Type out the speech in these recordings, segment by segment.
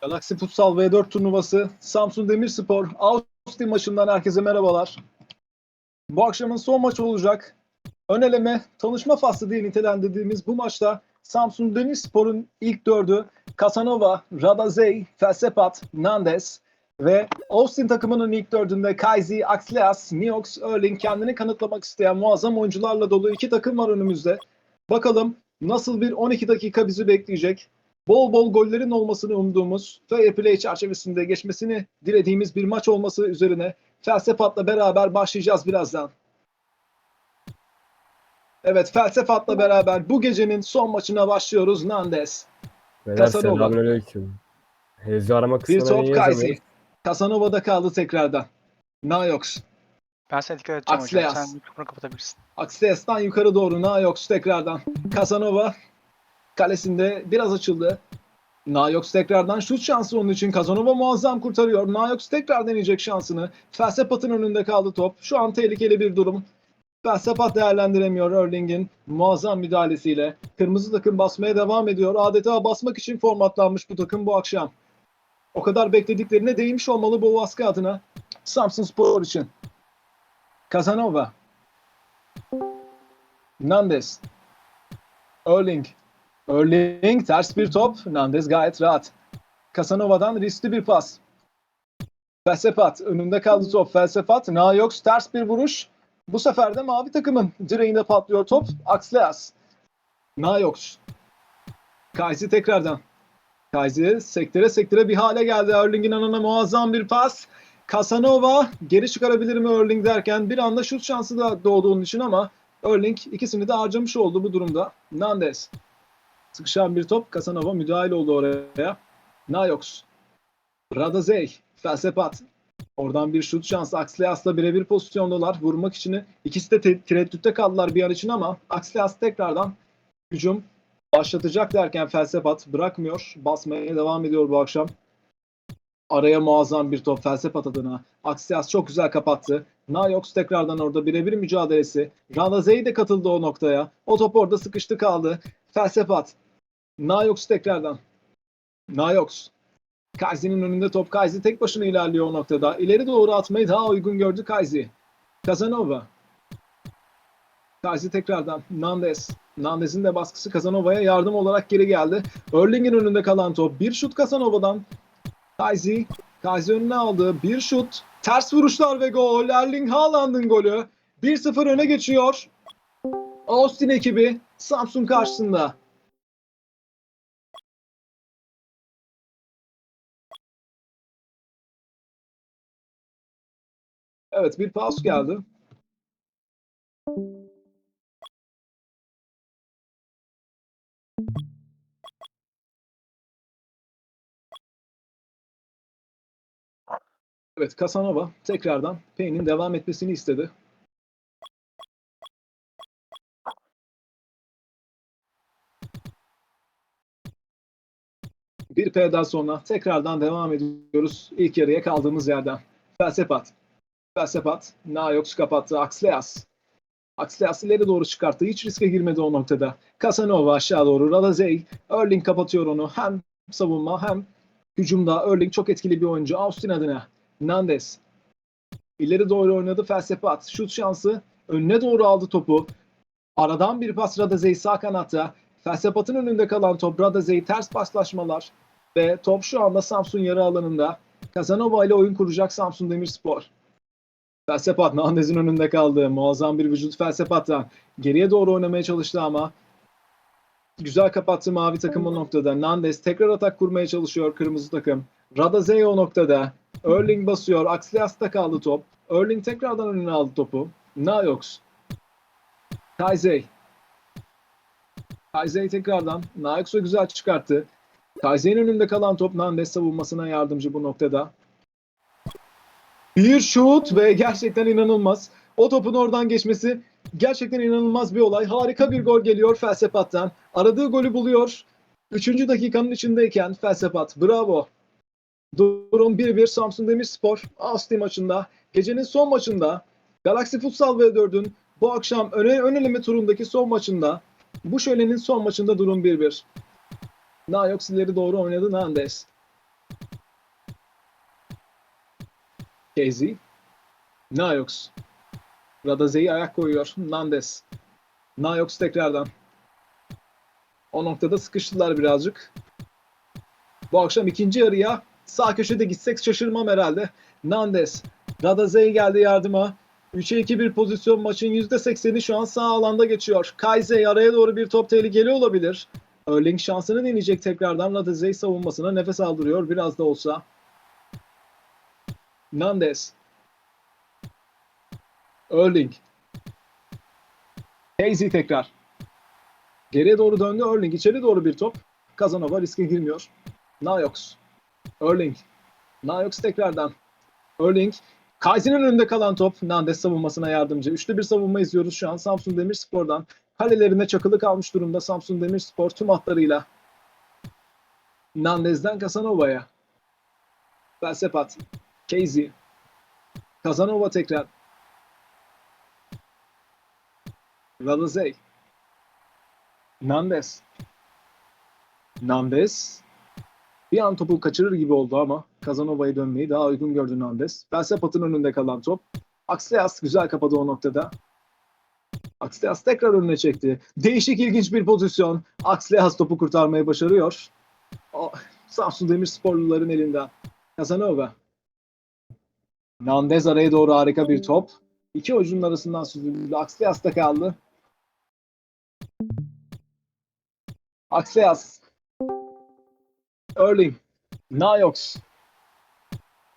Galaxy Futsal V4 turnuvası Samsun Demirspor Austin maçından herkese merhabalar. Bu akşamın son maçı olacak. Ön eleme tanışma faslı diye nitelendirdiğimiz bu maçta Samsun Demirspor'un ilk dördü Casanova, Radazey, Felsepat, Nandes ve Austin takımının ilk dördünde Kaizi, Axleas, Niox, Erling kendini kanıtlamak isteyen muazzam oyuncularla dolu iki takım var önümüzde. Bakalım nasıl bir 12 dakika bizi bekleyecek bol bol gollerin olmasını umduğumuz, fair play çerçevesinde geçmesini dilediğimiz bir maç olması üzerine Felsefe'atla beraber başlayacağız birazdan. Evet Felsefe'atla beraber bu gecenin son maçına başlıyoruz Nandes. Beyler Casanova. selamünaleyküm. Hezi arama Bir kısmına top niye Kaysi. Casanova'da kaldı tekrardan. Nayox. Ben sana dikkat edeceğim Axleas. hocam. Sen mikrofonu kapatabilirsin. Aksiyas'tan yukarı doğru Nayox tekrardan. Casanova kalesinde biraz açıldı. Nayox tekrardan şut şansı onun için. Casanova muazzam kurtarıyor. Nayox tekrar deneyecek şansını. Felsefat'ın önünde kaldı top. Şu an tehlikeli bir durum. Felsefat değerlendiremiyor Erling'in muazzam müdahalesiyle. Kırmızı takım basmaya devam ediyor. Adeta basmak için formatlanmış bu takım bu akşam. O kadar beklediklerine değmiş olmalı bu baskı adına. Samsun Spor için. Casanova. Nandes. Erling. Erling ters bir top. Nandes gayet rahat. Casanova'dan riskli bir pas. Felsefat önünde kaldı top. Felsefat. Nayox ters bir vuruş. Bu sefer de mavi takımın direğinde patlıyor top. Axleas. Nayox. Kayzi tekrardan. Kayzi sektere sektere bir hale geldi. Erling'in anına muazzam bir pas. Casanova geri çıkarabilir mi Erling derken bir anda şut şansı da doğdu onun için ama Erling ikisini de harcamış oldu bu durumda. Nandes. Sıkışan bir top. Casanova müdahale oldu oraya. Nayox. Radazey. Felsepat. Oradan bir şut şansı. Axleas'la birebir pozisyondalar. Vurmak için ikisi de te- tereddütte kaldılar bir an için ama Axleas tekrardan hücum başlatacak derken Felsepat bırakmıyor. Basmaya devam ediyor bu akşam. Araya muazzam bir top Felsepat adına. Axias çok güzel kapattı. Nayox tekrardan orada birebir mücadelesi. Radazey de katıldı o noktaya. O top orada sıkıştı kaldı. Felsepat. Nayox tekrardan. Nayox. Kaizi'nin önünde top. Kaizi tek başına ilerliyor o noktada. İleri doğru atmayı daha uygun gördü Kaizi. Casanova. Kaizi tekrardan. Nandes. Nandes'in de baskısı Casanova'ya yardım olarak geri geldi. Erling'in önünde kalan top. Bir şut Casanova'dan. Kaizi. Kaizi önüne aldı. Bir şut. Ters vuruşlar ve gol. Erling Haaland'ın golü. 1-0 öne geçiyor. Austin ekibi Samsun karşısında. Evet bir paus geldi. Evet Casanova tekrardan Payne'in devam etmesini istedi. Bir P'den sonra tekrardan devam ediyoruz ilk yarıya kaldığımız yerden. Felsepat. Felsepat. Nayox kapattı. Axleas. Axleas ileri doğru çıkarttı. Hiç riske girmedi o noktada. Casanova aşağı doğru. Radazey. Erling kapatıyor onu. Hem savunma hem hücumda. Erling çok etkili bir oyuncu. Austin adına. Nandes. İleri doğru oynadı. Felsepat. Şut şansı. Önüne doğru aldı topu. Aradan bir pas Radazey sağ kanatta. Felsefat'ın önünde kalan top Radazey ters paslaşmalar. Ve top şu anda Samsun yarı alanında. Casanova ile oyun kuracak Samsun Demirspor. Felsepat Nandez'in önünde kaldı. Muazzam bir vücut Felsefat'tan. Geriye doğru oynamaya çalıştı ama güzel kapattı mavi takım o noktada. Nandez tekrar atak kurmaya çalışıyor kırmızı takım. Radazey o noktada. Erling basıyor. Axlias'ta kaldı top. Erling tekrardan önüne aldı topu. Nayox. Kaizey. Kaizey tekrardan. Nayox'u güzel çıkarttı. Kaizey'in önünde kalan top Nandes savunmasına yardımcı bu noktada. Bir şut ve gerçekten inanılmaz. O topun oradan geçmesi gerçekten inanılmaz bir olay. Harika bir gol geliyor Felsefat'tan. Aradığı golü buluyor. Üçüncü dakikanın içindeyken Felsepat. Bravo. Durum 1-1 Samsun Demirspor Austin maçında. Gecenin son maçında Galaxy Futsal V4'ün bu akşam öne, ön eleme turundaki son maçında bu şölenin son maçında durum 1-1. Nayox ileri doğru oynadı Nandes. Casey. Nayox. Radaze'yi ayak koyuyor. Nandes. Na Nayox tekrardan. O noktada sıkıştılar birazcık. Bu akşam ikinci yarıya sağ köşede gitsek şaşırmam herhalde. Nandes. Radaze'yi geldi yardıma. 3'e 2 bir pozisyon maçın %80'i şu an sağ alanda geçiyor. Kaize araya doğru bir top tehlikeli olabilir. Erling şansını deneyecek tekrardan. Radazey savunmasına nefes aldırıyor biraz da olsa. Nandes. Erling. Casey tekrar. Geriye doğru döndü Erling. içeri doğru bir top. Kazanova riske girmiyor. Nayox. Erling. Nayox tekrardan. Erling. Kaiser'in önünde kalan top. Nandes savunmasına yardımcı. Üçlü bir savunma izliyoruz şu an Samsun Demirspor'dan. Kalelerine çakılı kalmış durumda Samsun Demirspor tüm hatlarıyla. Nandes'den Kasanova'ya. Felsepat. Casey. Kazanova tekrar. Radazey. Nandes. Nandes. Bir an topu kaçırır gibi oldu ama Kazanova'ya dönmeyi daha uygun gördü Nandes. Felsefat'ın önünde kalan top. Aksiyas güzel kapadı o noktada. Aksiyas tekrar önüne çekti. Değişik ilginç bir pozisyon. Aksiyas topu kurtarmayı başarıyor. O, Samsun Demirsporluların elinden. Kazanova. Nandes araya doğru harika bir top. İki oyuncunun arasından süzüldü. Aksiyas da kaldı. Aksiyas. Erling. Nayox.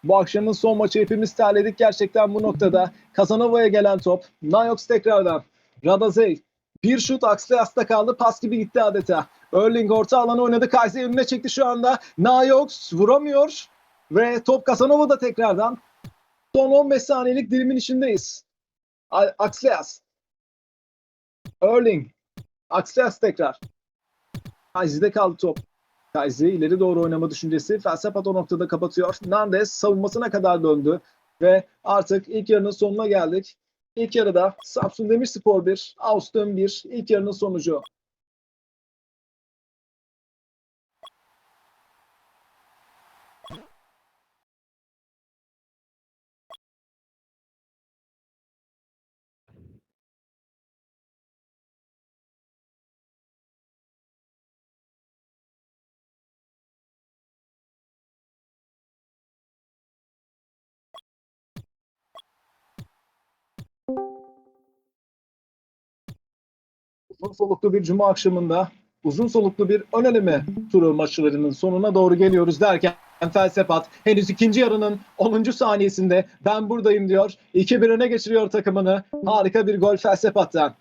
Bu akşamın son maçı hepimiz terledik gerçekten bu noktada. Kazanova'ya gelen top. Nayox tekrardan. Radazey. Bir şut Aksiyas'ta kaldı. Pas gibi gitti adeta. Erling orta alanı oynadı. Kayseri önüne çekti şu anda. Nayox vuramıyor. Ve top Kasanova'da tekrardan. Son 15 saniyelik dilimin içindeyiz. A- Aksiyas. Erling. Aksiyas tekrar. Kaizi'de kaldı top. Kaizi ileri doğru oynama düşüncesi. Felsepat o noktada kapatıyor. Nandes savunmasına kadar döndü. Ve artık ilk yarının sonuna geldik. İlk yarıda Samsun Demirspor 1, Austin 1. İlk yarının sonucu. Uzun soluklu bir cuma akşamında uzun soluklu bir ön eleme turu maçlarının sonuna doğru geliyoruz derken Felsepat henüz ikinci yarının 10. saniyesinde ben buradayım diyor. 2-1 öne geçiriyor takımını. Harika bir gol Felsepat'tan.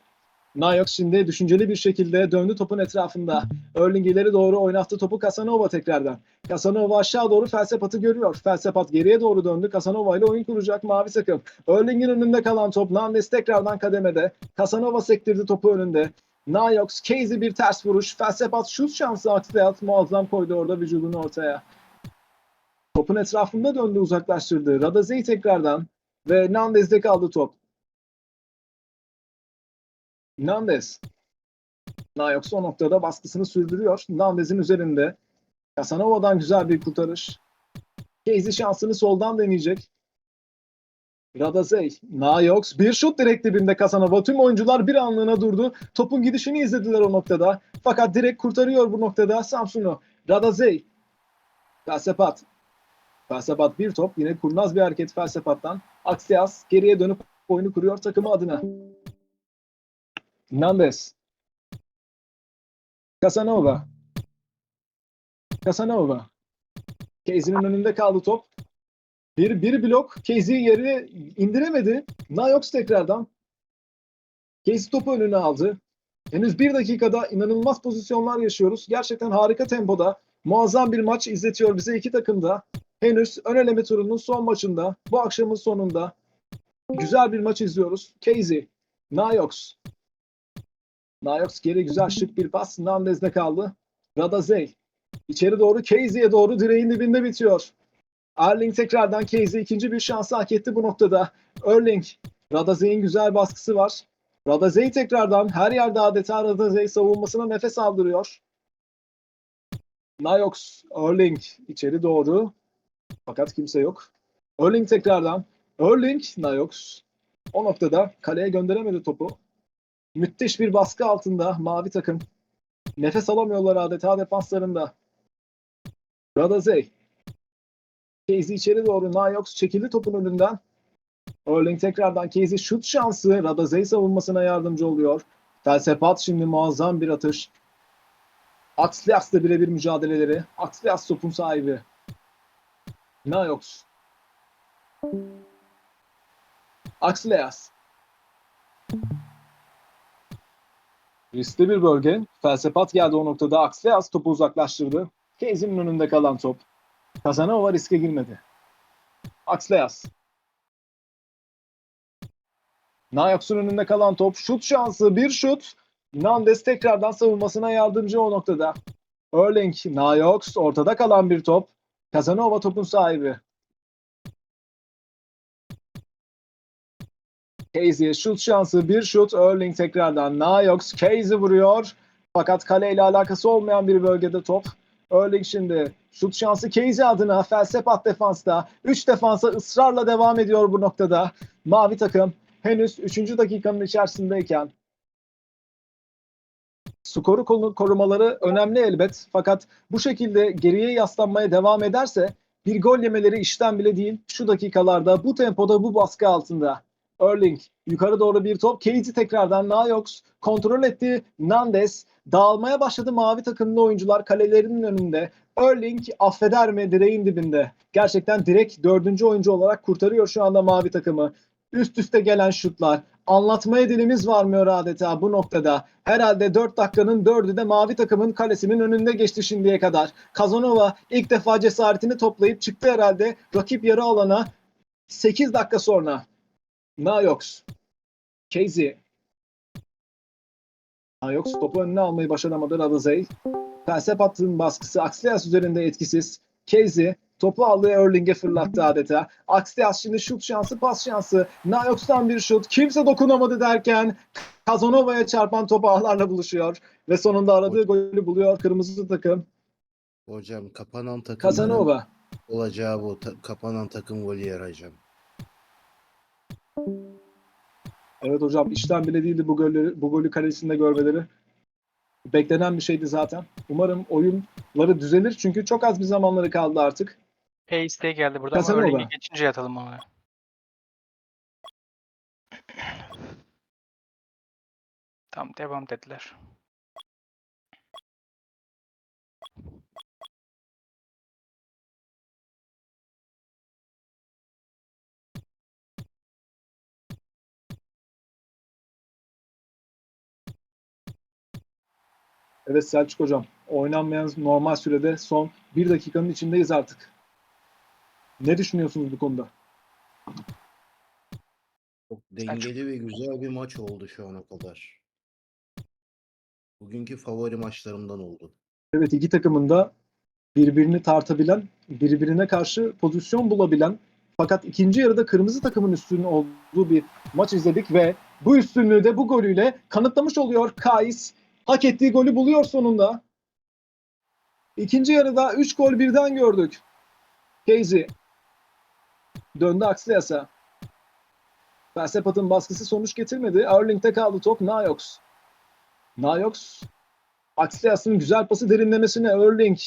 Nayox şimdi düşünceli bir şekilde döndü topun etrafında. Erling ileri doğru oynattı topu Casanova tekrardan. Casanova aşağı doğru Felsepat'ı görüyor. Felsepat geriye doğru döndü. Casanova ile oyun kuracak mavi takım. Erling'in önünde kalan top. Nandes tekrardan kademede. Casanova sektirdi topu önünde. Nayox, Casey bir ters vuruş. Felsepat şut şansı Aksiyat muazzam koydu orada vücudunu ortaya. Topun etrafında döndü uzaklaştırdı. Radazey tekrardan ve Nandes'de kaldı top. Nandes. Nayox o noktada baskısını sürdürüyor. Nandes'in üzerinde. Casanova'dan güzel bir kurtarış. Casey şansını soldan deneyecek. Radazey, Nayox bir şut direkt dibinde Casanova. Tüm oyuncular bir anlığına durdu. Topun gidişini izlediler o noktada. Fakat direkt kurtarıyor bu noktada Samsun'u. Radazey, Felsepat. Felsepat bir top. Yine kurnaz bir hareket Felsepat'tan. Aksiyas geriye dönüp oyunu kuruyor takımı adına. Nandes. Casanova. Casanova. Casey'nin önünde kaldı top. Bir, bir blok. Casey yere indiremedi. Nayox tekrardan. Casey topu önüne aldı. Henüz bir dakikada inanılmaz pozisyonlar yaşıyoruz. Gerçekten harika tempoda. Muazzam bir maç izletiyor bize iki takım da. Henüz ön eleme turunun son maçında. Bu akşamın sonunda. Güzel bir maç izliyoruz. Casey. Nayox. Nayox geri güzel şık bir pas. Nandez'de kaldı. Radazey. İçeri doğru Casey'e doğru direğin dibinde bitiyor. Erling tekrardan Casey ikinci bir şansı hak etti bu noktada. Erling. Radazey'in güzel baskısı var. Radazey tekrardan her yerde adeta Radazey savunmasına nefes aldırıyor. Nayox, Erling içeri doğru. Fakat kimse yok. Erling tekrardan. Erling Nayox o noktada kaleye gönderemedi topu. Müthiş bir baskı altında mavi takım. Nefes alamıyorlar adeta defanslarında. Radazey. Casey içeri doğru. Nayox çekildi topun önünden. Erling tekrardan Casey şut şansı. Radazey savunmasına yardımcı oluyor. Felsepat şimdi muazzam bir atış. Axlias'la birebir mücadeleleri. Axlias topun sahibi. Nayox. Axlias. Riskli bir bölge. Felsepat geldi o noktada. Axlias topu uzaklaştırdı. Casey'nin önünde kalan top. Kazanova riske girmedi. Axlias. Nayox'un önünde kalan top. Şut şansı. Bir şut. Nandes tekrardan savunmasına yardımcı o noktada. Erling, Nayox ortada kalan bir top. Kazanova topun sahibi. Casey'e şut şansı. Bir şut. Erling tekrardan. Nayox. Casey vuruyor. Fakat kaleyle alakası olmayan bir bölgede top. Erling şimdi şut şansı Casey adına Felsepat defansta. 3 defansa ısrarla devam ediyor bu noktada. Mavi takım henüz 3. dakikanın içerisindeyken skoru korumaları önemli elbet. Fakat bu şekilde geriye yaslanmaya devam ederse bir gol yemeleri işten bile değil. Şu dakikalarda bu tempoda bu baskı altında. Erling yukarı doğru bir top. Casey tekrardan Nayox kontrol etti. Nandes dağılmaya başladı mavi takımlı oyuncular kalelerinin önünde. Erling affeder mi direğin dibinde. Gerçekten direkt dördüncü oyuncu olarak kurtarıyor şu anda mavi takımı. Üst üste gelen şutlar. Anlatmaya dilimiz varmıyor adeta bu noktada. Herhalde 4 dakikanın 4'ü de mavi takımın kalesinin önünde geçti şimdiye kadar. Kazanova ilk defa cesaretini toplayıp çıktı herhalde rakip yarı alana 8 dakika sonra. Nayox. Casey. Nayox topu önüne almayı başaramadı Radazey. Felsepat'ın baskısı Axlias üzerinde etkisiz. Casey topu aldı Erling'e fırlattı adeta. Axlias şimdi şut şansı, pas şansı. Nayox'tan bir şut. Kimse dokunamadı derken Kazanova'ya çarpan top ağlarla buluşuyor. Ve sonunda aradığı golü buluyor kırmızı takım. Hocam kapanan takım Kazanova. olacağı bu. Ta- kapanan takım golü yarayacağım. Evet hocam işten bile değildi bu golü, bu golü kalesinde görmeleri. Beklenen bir şeydi zaten. Umarım oyunları düzelir çünkü çok az bir zamanları kaldı artık. E isteği geldi burada ama Kazanova. Erling'e geçince yatalım ama. Tamam devam dediler. Evet Selçuk hocam. Oynanmayan normal sürede son bir dakikanın içindeyiz artık. Ne düşünüyorsunuz bu konuda? Çok dengeli ve güzel bir maç oldu şu ana kadar. Bugünkü favori maçlarımdan oldu. Evet iki takımın da birbirini tartabilen, birbirine karşı pozisyon bulabilen fakat ikinci yarıda kırmızı takımın üstünün olduğu bir maç izledik ve bu üstünlüğü de bu golüyle kanıtlamış oluyor Kais. Hak ettiği golü buluyor sonunda. İkinci yarıda 3 gol birden gördük. Casey döndü Axlias'a. Felsepat'ın baskısı sonuç getirmedi. Erling'de kaldı top. Nayox. Nayox Axlias'ın güzel pası derinlemesine Erling.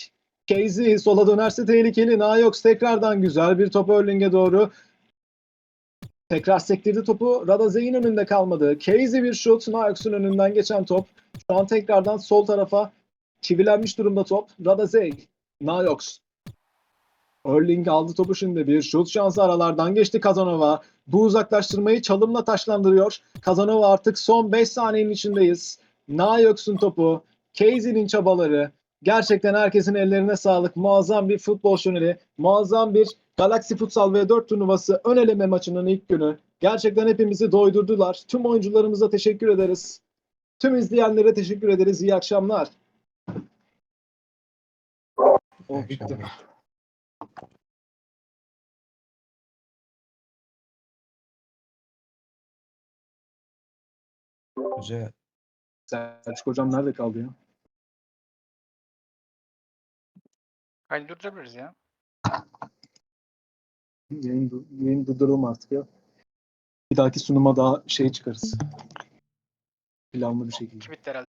Casey sola dönerse tehlikeli. Nayox tekrardan güzel bir top Erling'e doğru. Tekrar sektirdi topu. Radazey'in önünde kalmadı. Casey bir şut. Nayox'un önünden geçen top. Şu an tekrardan sol tarafa çivilenmiş durumda top. Radazey. Nayox. Erling aldı topu şimdi. Bir şut şansı aralardan geçti Kazanova. Bu uzaklaştırmayı çalımla taşlandırıyor. Kazanova artık son 5 saniyenin içindeyiz. Nayox'un topu. Casey'nin çabaları. Gerçekten herkesin ellerine sağlık. Muazzam bir futbol şöneli. Muazzam bir Galaxy Futsal V4 turnuvası ön eleme maçının ilk günü. Gerçekten hepimizi doydurdular. Tüm oyuncularımıza teşekkür ederiz. Tüm izleyenlere teşekkür ederiz. İyi akşamlar. Oh, bitti. Güzel. Selçuk hocam nerede kaldı ya? Kaydı durdurabiliriz ya. Yayın, yayın durduralım artık ya. Bir dahaki sunuma daha şey çıkarız. Planlı bir şekilde. Bitti herhalde.